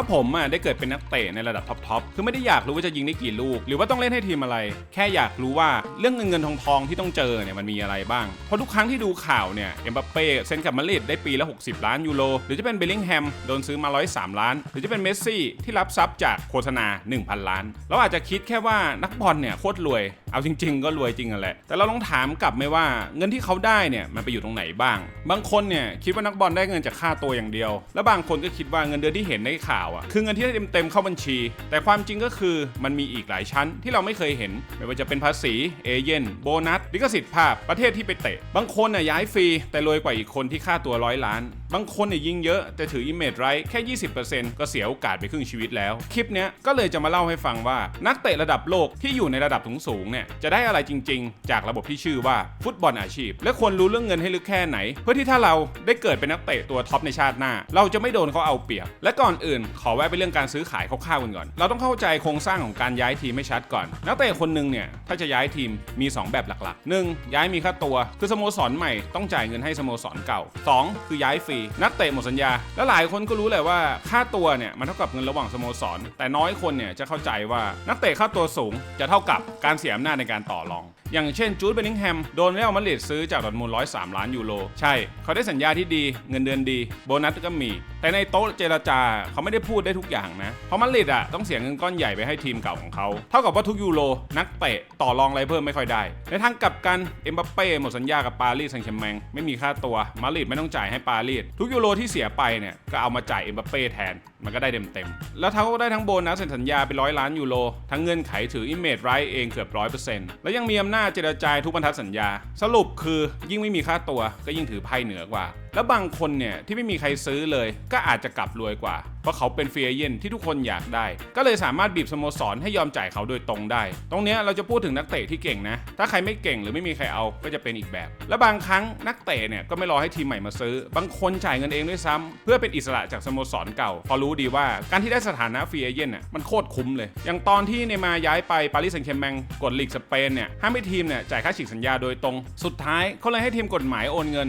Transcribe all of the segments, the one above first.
ถ้าผมอะได้เกิดเป็นนักเตะในระดับท็อปๆคือไม่ได้อยากรู้ว่าจะยิงได้กี่ลูก หรือว่าต้องเล่นให้ทีมอะไร แค่อยากรู้ว่าเรื่องเงินเงินทองทองที่ต้องเจอเนี่ยมันมีอะไรบ้าง เพราะทุกครั้งที่ดูข่าวเนี่ยเอ็มบัปเป้เซ็นกับมาดริดได้ปีละ 60 ล้านยูโรหรือจะเป็นเบลลิงแฮมโดนซื้อมา 103 ล้าน หรือจะเป็นเมสซี่ที่รับทรัพย์จากโฆษณา 1,000 ล้าน เราอาจจะคิดแค่ว่านักบอลเนี่ยโคตรรวย เอาจริง ๆ ก็รวยจริงแหละ แต่เราลองถามกลับไหมว่าเงินที่เขาได้เนี่ยมันไปอยู่ตรงไหนบ้าง บางคนเนี่ยคิดว่านักบอลได้เงินจากค่าตัวอย่างเดียว แล้วบางคนก็คิดว่าเงินเดือนที่เห็นในข่าวอะคือเงินที่ได้เต็มๆเข้าบัญชี แต่ความจริงก็คือมันมีอีกหลายชั้นที่เราไม่เคยเห็น ไม่ว่าจะเป็นภาษีเอเย่นโบนัสลิขสิทธิ์ภาพประเทศที่ไปเตะ บางคนน่ะย้ายฟรีแต่รวยกว่าอีกคนที่ค่าตัวร้อยล้าน บางคนเนี่ยยิงเยอะแต่ถืออิมเมจไรแค่ 20%ก็เสียโอกาสไปครึ่งชีวิตแล้ว คลิปเนี้ยก็เลยจะมาเล่าให้ฟังว่านักเตะระดับโลกที่อยู่ในระดับสูงๆเนี่ยจะได้อะไรจริง ๆ จากระบบที่ชื่อว่าฟุตบอลอาชีพ และควรรู้เรื่องเงินให้ลึกแค่ไหน เพื่อที่ถ้าเราได้เกิดเป็นนักเตะตัวท็อปในชาติหน้า เราจะไม่โดนเขาเอาเปรียบ และก่อนอื่น ขอแวะไปเรื่องการซื้อขายคร่าวๆกันก่อน เราต้องเข้าใจโครงสร้างของการย้ายทีมให้ชัดก่อน นักเตะคนหนึ่งเนี่ยถ้าจะย้ายทีมมี 2 แบบหลักๆ 1. ย้ายมีค่าตัว คือสโมสรใหม่ต้องจ่ายเงินให้สโมสรเก่า 2. คือย้ายฟรี นักเตะหมดสัญญา และหลายคนก็รู้แหละว่าค่าตัวเนี่ยมันเท่ากับเงินระหว่างสโมสร แต่น้อยคนเนี่ยจะเข้าใจว่านักเตะค่าตัวสูงจะเท่ากับการเสียอำนาจในการต่อรอง อย่างเช่นจูดเบนิงแฮมโดนเรอัลมาดริดซื้อจากดอร์ทมูล103ล้านยูโรใช่ เขาได้สัญญาที่ดีเงินเดือนดี โบนัสก็มี แต่ในโต๊ะเจรจาเขาไม่ได้พูดได้ทุกอย่างนะ เพราะมาดริดอะต้องเสียเงินก้อนใหญ่ไปให้ทีมเก่าของเขา เท่ากับว่าทุกยูโรนักเตะต่อรองอะไรเพิ่มไม่ค่อยได้ ในทางกลับกันเอ็มบัปเป้หมดสัญญากับปารีสแซงต์แชร์แมงไม่มีค่าตัวมาดริดไม่ต้องจ่ายให้ปารีสทุกยูโรที่เสียไปเนี่ยก็เอามาจ่ายเอ็มบัปเป้แทนมันก็ได้เต็มๆแล้วเขาก็ได้ทั้งโบนัสเซ็นสัญญาไปร้อยล้านยูโรทั้งเงื่อนไขถืออิมเมจไรเองเกือบร้อยเปอร์เซ็นต์แล้วยังมีอำนาจเจรจาทุกบรรทัดสัญญา สรุปคือยิ่งไม่มีค่าตัวก็ยิ่งถือไพ่เหนือกว่าแล้วบางคนเนี่ยที่ไม่มีใครซื้อเลยก็อาจจะกลับรวยกว่า เพราะเขาเป็นเฟียเยนที่ทุกคนอยากได้ ก็เลยสามารถบีบสโมสรให้ยอมจ่ายเขาโดยตรงได้ ตรงนี้เราจะพูดถึงนักเตะที่เก่งนะ ถ้าใครไม่เก่งหรือไม่มีใครเอาก็จะเป็นอีกแบบ และบางครั้งนักเตะเนี่ยก็ไม่รอให้ทีมใหม่มาซื้อ บางคนจ่ายเงินเองด้วยซ้ำเพื่อเป็นอิสระจากสโมสรเก่า พอรู้ดีว่าการที่ได้สถานะเฟียเยนน่ะมันโคตรคุ้มเลย อย่างตอนที่เนมาย้ายไปปารีสแซงต์แชร์แมงกดลีกสเปนเนี่ยห้ามให้ทีมเนี่ยจ่ายค่าฉีกสัญญาโดยตรง สุดท้ายเขาเลยให้ทีมกฎหมายโอนเงิน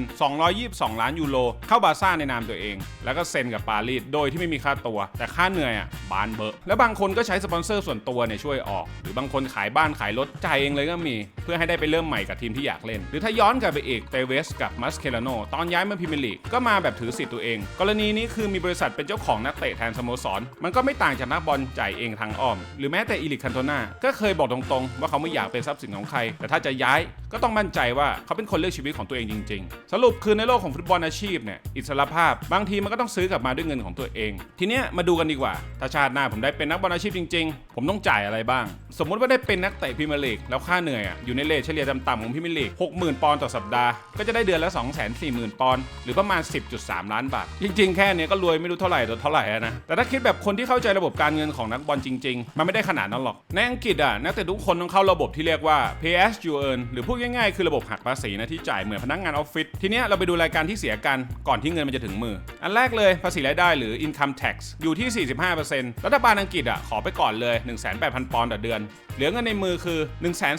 222 ล้านยูโรเข้าบาร์ซ่าในนามตัวเอง แล้วก็เซ็นกับปารีสโดยที่ไม่มีค่าตัว แต่ค่าเหนื่อยอะบานเบอะแล้วบางคนก็ใช้สปอนเซอร์ส่วนตัวเนี่ยช่วยออก หรือบางคนขายบ้านขายรถจ่ายเองเลยก็มี เพื่อให้ได้ไปเริ่มใหม่กับทีมที่อยากเล่น หรือถ้าย้อนกลับไปอีกเตเวสกับมัสเคลาโนตอนย้ายมาพรีเมียร์ลีกก็มาแบบถือสิทธิ์ตัวเอง กรณีนี้คือมีบริษัทเป็นเจ้าของนักเตะแทนสโมสร มันก็ไม่ต่างจากนักบอลจ่ายเองทางอ้อม หรือแม้แต่อีลิคคันโตนาก็เคยบอกตรงๆ ว่าเขาไม่อยากเป็นทรัพย์สินของใคร แต่ถ้าจะย้าย ก็ต้องมั่นใจว่าเขาเป็นคนเลือกชีวิตของตัวเองจริง ๆ สรุปคือในโลกของฟุตบอลอาชีพเนี่ยอิสรภาพ บางทีมันก็ต้องซื้อกลับมาด้วยเงินของตัวเอง ทีเนี้ยมาดูกันดีกว่าถ้าชาติหน้าผมได้เป็นนักบอลอาชีพจริง ๆ ผมต้องจ่ายอะไรบ้าง สมมุติว่าได้เป็นนักเตะพรีเมียร์ลีกแล้วค่าเหนื่อยอะอยู่ในเลทเฉลี่ยต่ำๆของพรีเมียร์ลีก60,000ปอนด์ต่อสัปดาห์ก็จะได้เดือนละ 240,000 ปอนด์หรือประมาณ 10.3 ล้านบาทจริง ๆ แค่เนี้ยก็รวยไม่รู้เท่าไหร่ต่อเท่าไหร่นะแต่ถ้าคิดแบบคนที่เข้าใจระบบการเงินของนักบอลจริง ๆ มันไม่ได้ขนาดนั้นหรอกในอังกฤษอะนักเตะทุกคนต้องเข้าระบบที่เรียกว่า pay as you earn หรือพูดง่ายๆ คือระบบหักภาษีนะที่จ่ายเหมือนพนักงานออฟฟิศทีเนี้ยเราไปดูรายการที่เสียกันก่อนที่เงินมันจะถึงมือ อันแรกเลยภาษีรายได้หรือ income tax อยู่ที่ 45%รัฐบาลอังกฤษอะขอไปก่อนเลย 18,000 ปอนด์ต่อเดือน เหลือเงินในมือคือ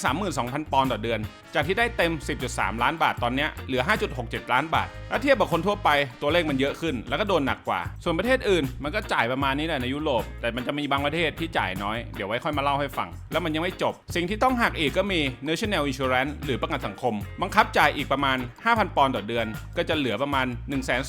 132,000 ปอนด์ต่อเดือน จากที่ได้เต็ม 10.3 ล้านบาทตอนเนี้ยเหลือ 5.67 ล้านบาทถ้าเทียบกับคนทั่วไปตัวเลขมันเยอะขึ้น แล้วก็โดนหนักกว่า ส่วนประเทศอื่นมันก็จ่ายประมาณนี้แหละในยุโรป แต่มันจะมีบางประเทศที่จ่ายน้อยเดี๋ยวไว้ค่อยมาเล่าให้ฟังแล้วมันยังไม่จบ สิ่งที่ต้องหักอีกก็มี National Insurance หรืือประกันสังคม บังคับจ่ายอีกประมาณ 5,000 ปอนด์ต่อเดือน ก็จะเหลือประมาณ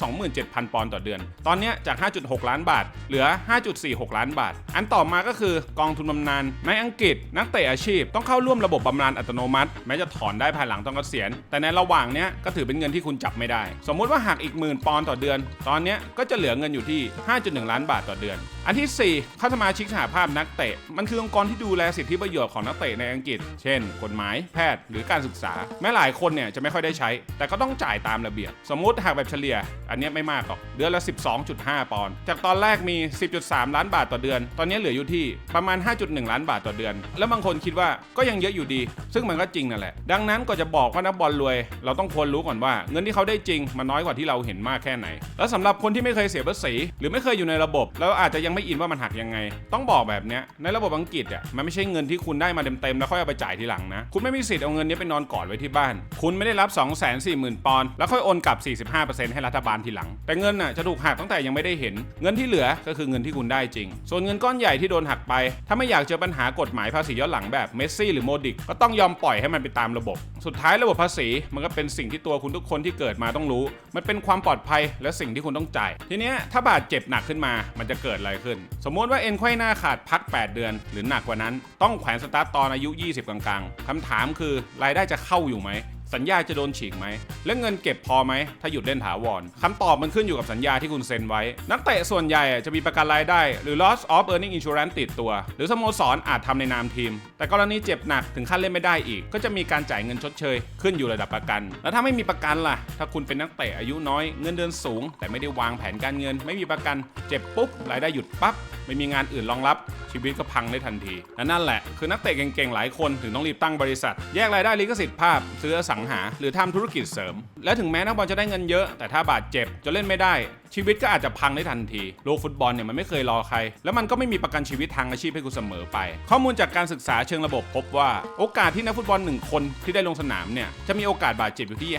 127,000 ปอนด์ต่อเดือน ตอนนี้จาก 5.6 ล้านบาท เหลือ 5.46 ล้านบาท อันต่อมาก็คือกองทุนบำนาญในอังกฤษ นักเตะอาชีพ ต้องเข้าร่วมระบบบำนาญอัตโนมัติ แม้จะถอนได้ภายหลังต้องเกษียณ แต่ในระหว่างนี้ก็ถือเป็นเงินที่คุณจับไม่ได้ สมมุติว่าหักอีกหมื่นปอนด์ต่อเดือน ตอนนี้ก็จะเหลือเงินอยู่ที่ 5.1 ล้านบาทต่อเดือน อันที่ 4 เข้าสมาชิกสหภาพนักเตะ มันคือองค์กรที่ดูแลสิทธิประโยชน์ของนักเตะในอังกฤษ เช่น กฎหมาย แพทย์ หรือการศึกษา แม้หลายคนเนี่ยจะไม่ค่อยได้ใช้ แต่ก็ต้องจ่ายตามระเบียบ สมมุติหักแบบเฉลี่ย อันนี้ไม่มากหรอก เดือนละ 12.5 ปอนด์จากตอนแรกมี 10.3 ล้านบาทต่อเดือน ตอนนี้เหลืออยู่ที่ประมาณ 5.1 ล้านบาทต่อเดือน แล้วบางคนคิดว่าก็ยังเยอะอยู่ดี ซึ่งมันก็จริงนั่นแหละ ดังนั้นก็จะบอกว่านักบอลรวย เราต้องควรรู้ก่อนว่า เงินที่เขาได้จริงมันน้อยกว่าที่เราเห็นมากแค่ไหน แล้วสำหรับคนที่ไม่เคยเสียภาษี หรือไม่เคยอยู่ในระบบ แล้วอาจจะยังไม่อินว่ามันหักยังไง ต้องบอกแบบนี้ในระบบอังกฤษอะมันไม่ใช่เงินที่คุณได้มาเต็มๆแล้วค่อยเอาไปจ่ายทีหลังนะคุณไม่มีสิทธิ์เอาเงินนี้ไปนอนอนกอดไว้ที่บ้าน คุณไม่ได้รับ 2 4 0 0 0 0 ปอนด์แล้วค่อยโอนกลับ 45%ให้รัฐบาลทีหลัง แต่เงินน่ะจะถูกหักตั้งแต่ยังไม่ได้เห็น เงินที่เหลือก็คือเงินที่คุณได้จริง ส่วนเงินก้อนใหญ่ที่โดนหักไป ถ้าไม่อยากเจอปัญหากฎหมายภาษีย้อนหลังแบบเมสซี่หรือโมดิกก็ต้องยอมปล่อยให้มันไปตามระบบ สุดท้ายระบบภาษีมันก็เป็นสิ่งที่ตัวคุณทุกคนที่เกิดมาต้องรู้ มันเป็นความปลอดภัยและสิ่งที่คุณต้องจ่าย ทีเนี้ยถ้าบาดเจ็บหนักขึ้นมา มันจะเกิดอะไรขึ้น สมมติว่าเอ็นไขว้หน้าขาดพัก 8 เดือน หรือหนักกว่านั้น ต้องแขวนสตาร์ทตอนอายุ 20 กลางๆคำถามคือรายได้จะเข้าอยู่ไหม สัญญาจะโดนฉีกไหม และเงินเก็บพอไหม ถ้าหยุดเล่นถาวรคำตอบมันขึ้นอยู่กับสัญญาที่คุณเซ็นไว้ นักเตะส่วนใหญ่จะมีประกันรายได้ หรือ loss of earning insurance ติดตัว หรือสโมสรอาจทำในนามทีม แต่กรณีเจ็บหนักถึงขั้นเล่นไม่ได้อีก ก็จะมีการจ่ายเงินชดเชย ขึ้นอยู่ระดับประกัน แล้วถ้าไม่มีประกันล่ะ ถ้าคุณเป็นนักเตะอายุน้อยเงินเดือนสูง แต่ไม่ได้วางแผนการเงิน ไม่มีประกัน เจ็บปุ๊บรายได้หยุดปั๊บไม่มีงานอื่นรองรับชีวิตก็พังได้ทันทีและนั่นแหละ คือนักเตะเก่งๆ หลายคนถึงต้องรีบตั้งบริษัท แยกรายได้ลิขสิทธิ์ภาพ ซื้ออสังหา หรือทำธุรกิจเสริม และถึงแม้นักบอลจะได้เงินเยอะ แต่ถ้าบาดเจ็บจะเล่นไม่ได้ ชีวิตก็อาจจะพังได้ทันทีโลกฟุตบอลเนี่ยมันไม่เคยรอใคร แล้วมันก็ไม่มีประกันชีวิตทางอาชีพให้คุณเสมอไป ข้อมูลจากการศึกษาเชิงระบบพบว่า โอกาสที่นักฟุตบอลหนึ่งคนที่ได้ลงสนามเนี่ยจะมีโอกาสบาดเจ็บอยู่ที่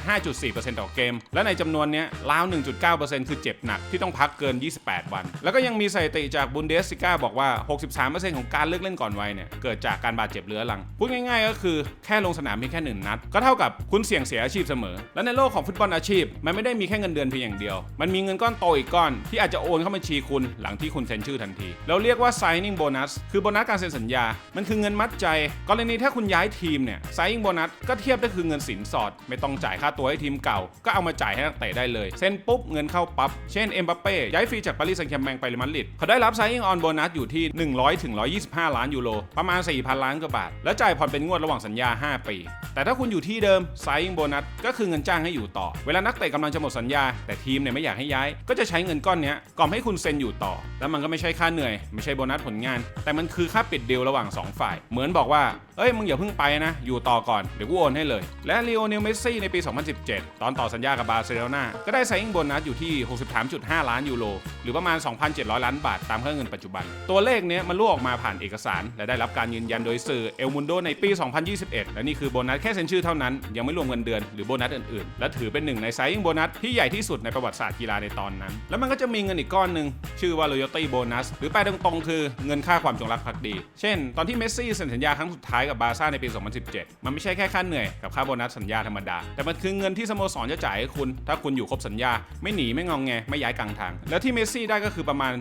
5.4%ต่อเกม และในจำนวนเนี้ยราว 1.9%คือเจ็บหนักที่ต้องพักเกิน 28 วัน แล้วก็ยังมีสถิติจากบุนเดสซิก้าบอกว่า 63%ของการเลิกเล่นก่อนวัยเนี่ยเกิดจากการบาดเจ็บเรื้อรังพูดง่ายๆ ก็คือแค่ลงสนามเพียงแค่หนึ่งนัด ก็เท่ากับคุณเสี่ยงเสียอาชีพเสมอ และในโลกของฟุตบอลอาชีพ มันไม่ได้มีแค่เงินเดือนเพียงอย่างเดียว มันมีเงินก้อนโตอีกก้อน ที่อาจจะโอนเข้าบัญชีคุณหลังที่คุณเซ็นชื่อทันที เราเรียกว่า signing bonus คือโบนัสการเซ็นสัญญา มันคือเงินมัดใจ กรณีถ้าคุณย้ายทีมเนี่ย signing bonus ก็เทียบได้คือเงินสินสอด ไม่ต้องจ่ายค่าตัวให้ทีมเก่า ก็เอามาจ่ายให้นักเตะได้เลย เซ็นปุ๊บเงินเข้าปั๊บ เช่นเอ็มบัปเป้ย้ายฟรีจากปารีสแซงต์แชร์แมงไปเรอัลมาดริดเขาได้รับ signing on bonus อยู่ที่ 100ถึง125 ล้านยูโรประมาณ 4,000 ล้านกว่าบาท แล้วจ่ายผ่อนเป็นงวดระหว่างสัญญา 5 ปี แต่ถ้าคุณอยู่ที่เดิม signing bonus ก็คือเงินจ้างให้อยู่ต่อ เวลานักเตะกำลังจะหมดสัญญา แต่ทีมเนี่ยไม่อยากให้ย้ายก็จะใช้เงินก้อนนี้กล่อมให้คุณเซ็นอยู่ต่อ แล้วมันก็ไม่ใช่ค่าเหนื่อย ไม่ใช่โบนัสผลงาน แต่มันคือค่าปิดเดีลระหว่าง 2 ฝ่าย เหมือนบอกว่าเอ้ยมึงอย่าเพิ่งไปนะ อยู่ต่อก่อน เดี๋ยวกูโอนให้เลย และลีโอเนลเมสซี่ในปี 2017 ตอนต่อสัญญากับบาร์เซโลนาก็ได้ไซน์โบนัสอยู่ที่ 63.5 ล้านยูโร หรือประมาณ 2,700 ล้านบาทตามค่าเงินปัจจุบัน ตัวเลขเนี้ยมันรั่วออกมาผ่านเอกสาร และได้รับการยืนยันโดยสื่อเอลมุนโดในปี 2021 และนี่คือโบนัสแค่เซ็นชื่อเท่านั้นยังไม่รวมเงินเดือนหรือโบนัสอื่นๆ และถือเป็นหนึ่งในไซน์โบนัสที่ใหญ่ที่สุดในประวัติศาสตร์กีฬาในตอนนั้น แล้วมันก็จะมีเงินอีกก้อนหนึ่งชื่อว่า loyalty bonus หรือแปลตรงๆคือเงินค่าความจงรักภักดี เช่น ตอนที่เมสซี่เซ็นสัญญาครั้งสุดท้ายกับบาร์ซ่าในปี 2017 มันไม่ใช่แค่ค่าเหนื่อยกับค่าโบนัสสัญญาธรรมดา แต่มันคือเงินที่สโมสรจะจ่ายให้คุณ ถ้าคุณอยู่ครบสัญญา ไม่หนีไม่งองแงไม่ย้ายกลางทาง แล้วที่เมสซี่ได้ก็คือประมาณ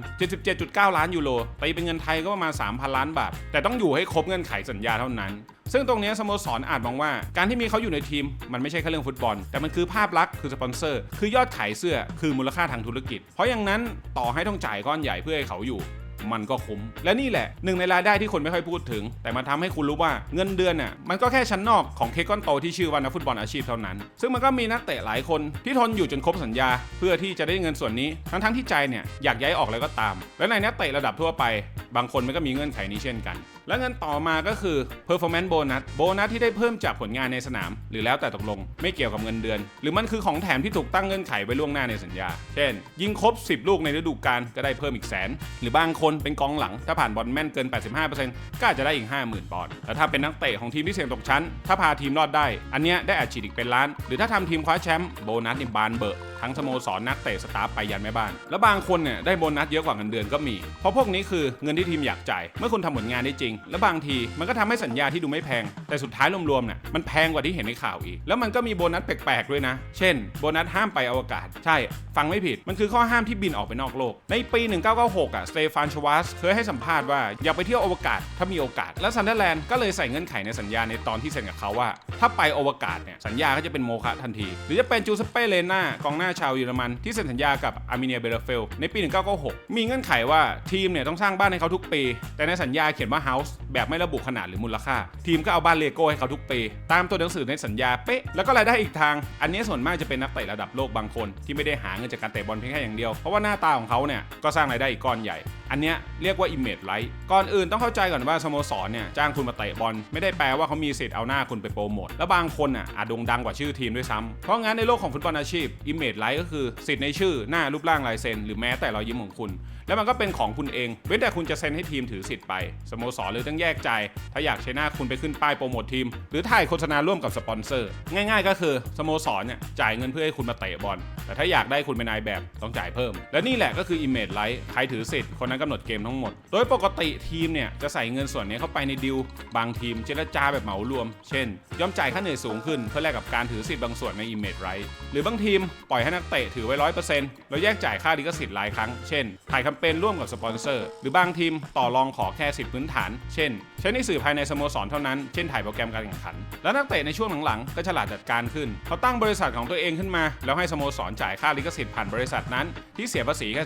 77.9 ล้านยูโรตีเป็นเงินไทยก็ประมาณ 3,000 ล้านบาท แต่ต้องอยู่ให้ครบเงื่อนไขสัญญาเท่านั้นซึ่งตรงนี้สโมสรอาจมองว่าการที่มีเขาอยู่ในทีม มันไม่ใช่แค่เรื่องฟุตบอล แต่มันคือภาพลักษณ์คือสปอนเซอร์ คือยอดขายเสื้อคือมูลค่าทางธุรกิจ เพราะอย่างนั้นต่อให้ต้องจ่ายก้อนใหญ่เพื่อให้เขาอยู่ มันก็คุ้ม และนี่แหละหนึ่งในรายได้ที่คนไม่ค่อยพูดถึง แต่มันทำให้คุณรู้ว่าเงินเดือนน่ะมันก็แค่ชั้นนอกของเค้กก้อนโตที่ชื่อว่านักฟุตบอลอาชีพเท่านั้น ซึ่งมันก็มีนักเตะหลายคนที่ทนอยู่จนครบสัญญา เพื่อที่จะได้เงินส่วนนี้ทั้งๆที่ใจเนี่ยอยากย้ายออกแล้วก็ตาม และในนักเตะระดับทั่วไป บางคนมันก็มีเงื่อนไขนี้เช่นกันและเงินต่อมาก็คือ performance bonus โบนัสที่ได้เพิ่มจากผลงานในสนาม หรือแล้วแต่ตกลงไม่เกี่ยวกับเงินเดือน หรือมันคือของแถมที่ถูกตั้งเงื่อนไขไว้ล่วงหน้าในสัญญา เช่น ยิงครบ 10 ลูกในฤดูกาลก็ได้เพิ่มอีกแสน หรือบางคนเป็นกองหลัง ถ้าผ่านบอลแม่นเกิน 85%ก็อาจจะได้อีก 50,000 ปอนด์แล้วถ้าเป็นนักเตะของทีมที่เสี่ยงตกชั้น ถ้าพาทีมรอดได้ อันเนี้ยได้อัดฉีดอีกเป็นล้าน หรือถ้าทำทีมคว้าแชมป์โบนัสนี่บานเบอะทั้งสโมสรนักเตะสตาฟไปยันแม่บ้าน แล้วบางคนเนี่ยได้โบนัสเยอะกว่าเงินเดือนก็มี เพราะพวกนี้คือเงินที่ทีมอยากจ่าย เมื่อคุณทำผลงานได้จริงและบางทีมันก็ทำให้สัญญาที่ดูไม่แพง แต่สุดท้ายรวมๆเนี่ยมันแพงกว่าที่เห็นในข่าวอีก แล้วมันก็มีโบนัสแปลกๆด้วยนะ เช่น โบนัสห้ามไปอวกาศ ใช่ ฟังไม่ผิด มันคือข้อห้ามที่บินออกไปนอกโลก ในปี 1996 อะ สเตฟานชวาสเคยให้สัมภาษณ์ว่าอยากไปเที่ยวอวกาศถ้ามีโอกาส และซันเดอร์แลนด์ก็เลยใส่เงื่อนไขในสัญญาในตอนที่เซ็นกับเขาว่า ถ้าไปอวกาศเนี่ยสัญญาก็จะเป็นโมฆะทันที หรือจะเป็นจูสเปเลน่ากองหน้าชาวเยอรมันที่เซ็นสัญญากับอาร์เมเนียเบรเฟลในปี 1996 มีเงื่อนไขว่าทีมเนี่ยต้องสร้างบ้านให้เขาทุกปี แต่ในสัญญาเขียนว่าแบบไม่ระบุขนาดหรือมูลค่า ทีมก็เอาบ้านเลโก้ให้เขาทุกปี ตามตัวหนังสือในสัญญาเป๊ะ แล้วก็รายได้อีกทาง อันนี้ส่วนมากจะเป็นนักเตะระดับโลกบางคน ที่ไม่ได้หาเงินจากการเตะบอลเพียงแค่อย่างเดียว เพราะว่าหน้าตาของเขาเนี่ยก็สร้างรายได้อีกก้อนใหญ่ อันนี้เรียกว่า image right ก่อนอื่นต้องเข้าใจก่อนว่าสโมสรเนี่ยจ้างคุณมาเตะบอลไม่ได้แปลว่าเขามีสิทธิ์เอาหน้าคุณไปโปรโมทแล้วบางคนอะอาจโด่งดังกว่าชื่อทีมด้วยซ้ำเพราะงั้นในโลกของฟุตบอลอาชีพ image right ก็คือสิทธิ์ในชื่อหน้ารูปร่างลายเซ็นหรือแม้แต่รอยยิ้มของคุณแล้วมันก็เป็นของคุณเองเว้นแต่คุณจะเซ็นให้ทีมถือสิทธิ์ไปสโมสรเลยต้องแยกใจ ถ้าอยากใช้หน้าคุณไปขึ้นป้ายโปรโมททีม หรือถ่ายโฆษณาร่วมกับสปอนเซอร์ ง่ายๆ ก็คือสโมสรเนี่ยจ่ายเงินเพื่อให้คุณมาเตะบอลแต่ถ้าอยากได้คุณเป็นนายแบบต้องจ่ายเพิ่ม และนี่แหละก็คือ Image Right ใครถือสิทธิ์คนนั้นกำหนดเกมทั้งหมด โดยปกติทีมเนี่ยจะใส่เงินส่วนนี้เข้าไปในดิวบางทีมเจรจาแบบเหมารวม เช่น ยอมจ่ายค่าเหนื่อยสูงขึ้นเพื่อแลกกับการถือสิทธิ์บางส่วนใน Image Right หรือบางทีมปล่อยให้นักเตะถือไว้ร้อยเปอร์เซ็นต์แล้วแยกจ่ายค่าลิขสิทธิ์รายครั้งเช่นถ่ายคมเปญร่วมกับสปอนเซอร์ หรือบางทีมต่อรองขอแค่สิทธิพื้นฐาน เช่น ใช้ในสื่อภายในสโมสรเท่านั้น เช่นถ่ายโปรแกรมการแข่งขัน แล้วนักเตะในช่วงหลังๆ ก็ฉลาดจัดการขึ้น เขาตั้งบริษัทของตัวเองขึ้นมา แล้วให้สโมสรจ่ายค่าลิขสิทธิ์ผ่านบริษัทนั้น ที่เสียภาษีแค่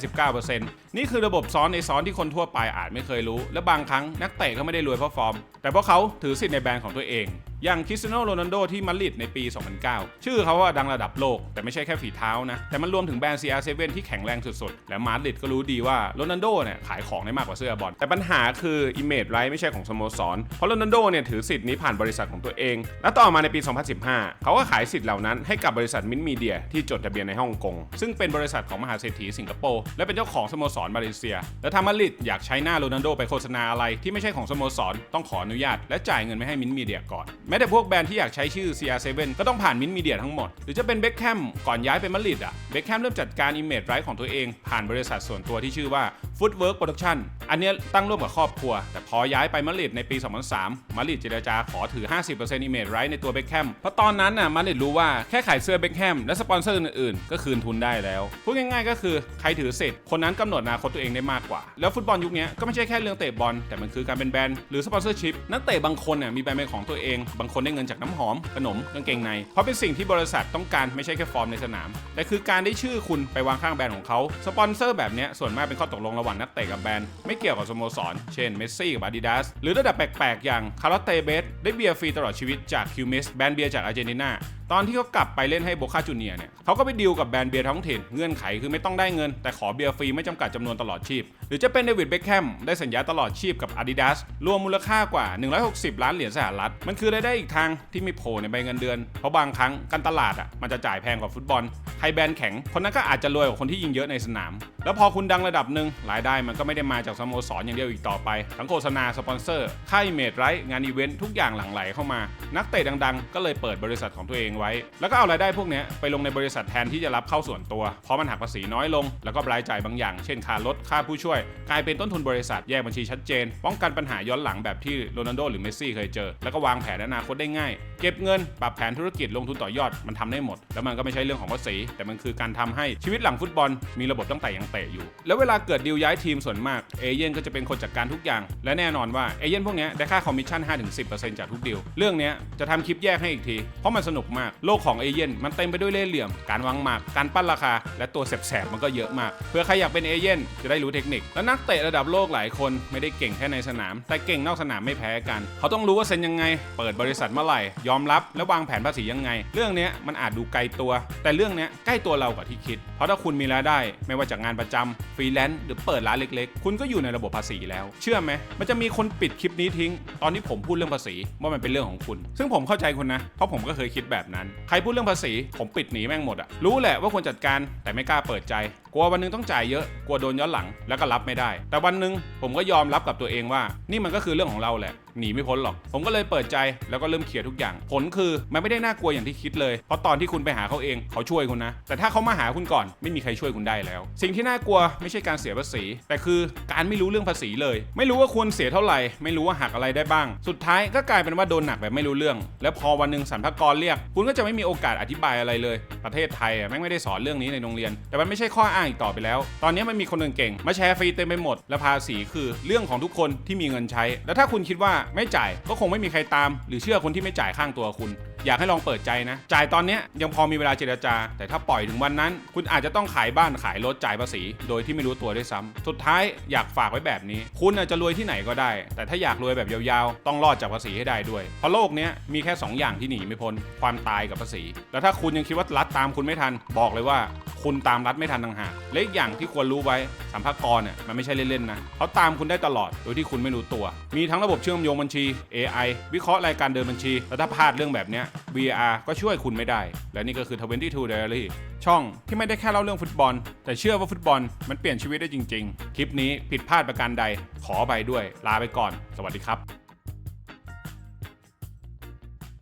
19%นี่คือระบบซ้อนในซ้อนที่คนทั่วไปอาจไม่เคยรู้ และบางครั้งนักเตะก็ไม่ได้รวยเพราะฟอร์ม แต่เพราะเขาถือสิทธิ์ในแบรนด์ของตัวเอง อย่างคริสเตียโนโรนัลโดที่มาดริดในปี 2009 ชื่อเขาว่าดังระดับโลก แต่ไม่ใช่แค่ฝีเท้านะ แต่มันรวมถึงแบรนด์ CR7 ที่แข็งแรงสุดๆ และมาดริดก็รู้ดีว่าโรนัลโดเนี่ยขายของได้มากกว่าเสื้อบอล แต่ปัญหาคือ Image Right ไม่ใช่ของสโมสร เพราะโรนัลโดเนี่ยถือสิทธิ์นี้ผ่านบริษัทของตัวเอง และต่อมาในปี 2015 เขาก็ขายสิทธิ์เหล่านั้นให้กับบริษัทมินมีเดียที่จดทะเบียนในฮ่องกง ซึ่งเป็นบริษัทของมหาเศรษฐีสิงคโปร์และเป็นเจ้าของสโมสรมาเลเซีย และทามาดริดอยากใช้หน้าโรนัลโดไปโฆษณาอะไรที่ไม่ใช่ของสโมสรต้องขออนุญาต และจ่ายเงินไปให้มินมีเดียก่อนแม้แต่พวกแบรนด์ที่อยากใช้ชื่อ CR7 ก็ต้องผ่านมินมีเดียทั้งหมด หรือจะเป็นเบคแคมก่อนย้ายไปมาดริดอะเบคแคมเริ่มจัดการอิมเมจไรท์ของตัวเอง ผ่านบริษัทส่วนตัวที่ชื่อว่า Footwork Production อันนี้ตั้งร่วมกับครอบครัว แต่พอย้ายไปมาดริดในปี 2003 มาดริดเจรจาขอถือ 50%อิมเมจไรท์ในตัวเบคแคมเพราะตอนนั้นน่ะมาดริดรู้ว่าแค่ขายเสื้อเบคแคมและสปอนเซอร์อื่นๆ ก็คืนทุนได้แล้วพูดง่ายๆ ก็คือใครถือเสิทธิ์คนนั้นกำหนดอนาคตตัวเองได้มากกว่า แล้วฟุตบอลยุคนี้ก็ไม่ใช่แค่เรื่องเตะบอลแต่มันคือการเป็นแบรนด์หรือสปอนเซอร์ชิพนักเตะบางคนเนี่ยมีแบรนด์เป็นของตัวเองบางคนได้เงินจากน้ำหอม ขนมกางเกงใน เพราะเป็นสิ่งที่บริษัทต้องการไม่ใช่แค่ฟอร์มในสนาม แต่คือการได้ชื่อคุณไปวางข้างแบรนด์ของเขา สปอนเซอร์แบบนี้ส่วนมากเป็นข้อตกลงระหว่างนักเตะกับแบรนด์ ไม่เกี่ยวกับสโมสร เช่นเมสซี่กับอาดิดาสหรือระดับแปลกๆ อย่างคาร์ลเตเบสได้เบียร์ฟรีตลอดชีวิตจากคิวมิสแบรนด์เบียร์จากอาร์เจนตินาตอนที่เขากลับไปเล่นให้โบคาจูเนียเนี่ยเขาก็ไปดีลกับแบรนด์เบียร์ท้องถิ่นเงื่อนไขคือไม่ต้องได้เงิน แต่ขอเบียร์ฟรีไม่จำกัดจำนวนตลอดชีพ หรือจะเป็นเดวิดเบคแฮมได้สัญญาตลอดชีพกับ Adidas รวมมูลค่ากว่า 160 ล้านเหรียญสหรัฐ มันคือรายได้อีกทางที่ไม่โผล่ในใบเงินเดือน เพราะบางครั้งการตลาดอะมันจะจ่ายแพงกว่าฟุตบอลใครแบรนด์แข็งคนนั้นก็อาจจะรวยกว่าคนที่ยิงเยอะในสนาม แล้วพอคุณดังระดับหนึ่งรายได้มันก็ไม่ได้มาจากสโมสรอย่างเดียวอีกต่อไปทั้งโฆษณาสปอนเซอร์ค่าอิเมจไรท์งานอีเวนต์ทุกอย่างหลั่งไหลเข้ามา นักเตะดังๆ ก็เลยเปิดบริษัทของตัวเองไว้ แล้วก็เอารายได้พวกนี้ไปลงในบริษัทแทนที่จะรับเข้าส่วนตัว เพราะมันหักภาษีน้อยลง แล้วก็รายจ่ายบางอย่าง เช่นค่ารถค่าผู้ช่วย กลายเป็นต้นทุนบริษัทแยกบัญชีชัดเจน ป้องกันปัญหาย้อนหลังแบบที่โรนัลโดหรือเมสซี่เคยเจอ แล้วก็วางแผนอนาคตได้ง่าย เก็บเงิน ปรับแผนธุรกิจลงทุนต่อยอด มันทำได้หมด แล้วมันก็ไม่ใช่เรื่องของภาษี แต่มันคือการทำให้ชีวิตหลังฟุตบอล มีระบบตั้งแต่ยังเตะอยู่ แล้วเวลาเกิดดีลย้ายทีมส่วนมาก เอเย่นก็จะเป็นคนจัดการทุกอย่าง และแน่นอนว่าเอเย่นพวกนี้ได้ค่าคอมมิชชั่น 5-10%จากทุกดีล เรื่องนี้จะทำคลิปแยกให้อีกที เพราะมันสนุกมากโลกของเอเย่นมันเต็มไปด้วยเล่ห์เหลี่ยม การวางหมาก การปั้นราคา และตัวแสบๆมันก็เยอะมาก เพื่อใครอยากเป็นเอเย่นจะได้รู้เทคนิค และนักเตะระดับโลกหลายคนไม่ได้เก่งแค่ในสนาม แต่เก่งนอกสนามไม่แพ้กัน เขาต้องรู้ว่าเซ็นยังไง เปิดบริษัทเมื่อไหร่ ยอมรับและวางแผนภาษียังไง เรื่องนี้มันอาจดูไกลตัว แต่เรื่องนี้ใกล้ตัวเรากว่าที่คิด เพราะถ้าคุณมีรายได้ ไม่ว่าจากงานประจำฟรีแลนซ์หรือเปิดร้านเล็ก ๆ คุณก็อยู่ในระบบภาษีแล้ว เชื่อไหมมันจะมีคนปิดคลิปนี้ทิ้ง ตอนที่ผมพูดเรื่องภาษีว่ามันเป็นเรื่องของคุณ ซึ่งผมเข้าใจคุณนะเพราะผมก็เคยคิดแบบนั้นใครพูดเรื่องภาษีผมปิดหนีแม่งหมดอะรู้แหละว่าควรจัดการแต่ไม่กล้าเปิดใจ ลัววันหนึงต้องจ่ายเยอะ กลัวโดนย้อนหลังแล้วก็รับไม่ได้ แต่วันหนึงผมก็ยอมรับกับตัวเองว่า นี่มันก็คือเรื่องของเราแหละ หนีไม่พ้นหรอก ผมก็เลยเปิดใจแล้วก็เริ่มเคลียร์ทุกอย่าง ผลคือมันไม่ได้น่ากลัวอย่างที่คิดเลย เพราะตอนที่คุณไปหาเขาเองเขาช่วยคุณนะ แต่ถ้าเขามาหาคุณก่อนไม่มีใครช่วยคุณได้แล้ว สิ่งที่น่ากลัวไม่ใช่การเสียภาษี แต่คือการไม่รู้เรื่องภาษีเลย ไม่รู้ว่าควรเสียเท่าไหร่ ไม่รู้ว่าหักอะไรได้บ้าง สุดท้ายก็กลายเป็นว่าโดนหนักแบบไม่รู้เรื่อง แล้วพอวันหนึ่งสรรพากรเรียก คุณก็จะไม่มีโอกาสอธิบายอะไรเลย ประเทศไทยแม่งไม่ได้สอนเรื่องนี้ในโรงเรียน แต่มันไม่ใช่ข้ออ้างอีกต่อไปแล้ว ตอนนี้มันมีคนเก่งๆมาแชร์ฟรีเต็มไปหมด และภาษีคือเรื่องของทุกคนที่มีเงินใช้ แล้วถ้าคุณคิดว่าไม่จ่ายก็คงไม่มีใครตาม หรือเชื่อคนที่ไม่จ่ายข้างตัวคุณอยากให้ลองเปิดใจนะ จ่ายตอนนี้ยังพอมีเวลาเจรจา แต่ถ้าปล่อยถึงวันนั้น คุณอาจจะต้องขายบ้านขายรถจ่ายภาษี โดยที่ไม่รู้ตัวด้วยซ้ำสุดท้ายอยากฝากไว้แบบนี้ คุณอาจจะรวยที่ไหนก็ได้ แต่ถ้าอยากรวยแบบยาวๆ ต้องรอดจากภาษีให้ได้ด้วย เพราะโลกนี้มีแค่ 2 อย่างที่หนีไม่พ้นความตายกับภาษี แล้วถ้าคุณยังคิดว่ารัฐตามคุณไม่ทัน บอกเลยว่า คุณตามรัฐไม่ทันต่างหากและอีกอย่างที่ควรรู้ไว้สัมภากระเนี่ยมันไม่ใช่เล่นๆนะเขาตามคุณได้ตลอดโดยที่คุณไม่รู้ตัว มีทั้งระบบเชื่อมโยงบัญชี AI วิเคราะห์รายการเดินบัญชีแล้วถ้าพลาดเรื่องแบบเนี้ย VR ก็ช่วยคุณไม่ได้ และนี่ก็คือ 22 Diary ช่องที่ไม่ได้แค่เล่าเรื่องฟุตบอล แต่เชื่อว่าฟุตบอลมันเปลี่ยนชีวิตได้จริง ๆ คลิปนี้ผิดพลาดประการใดขอไปด้วยลาไปก่อน สวัสดีครับ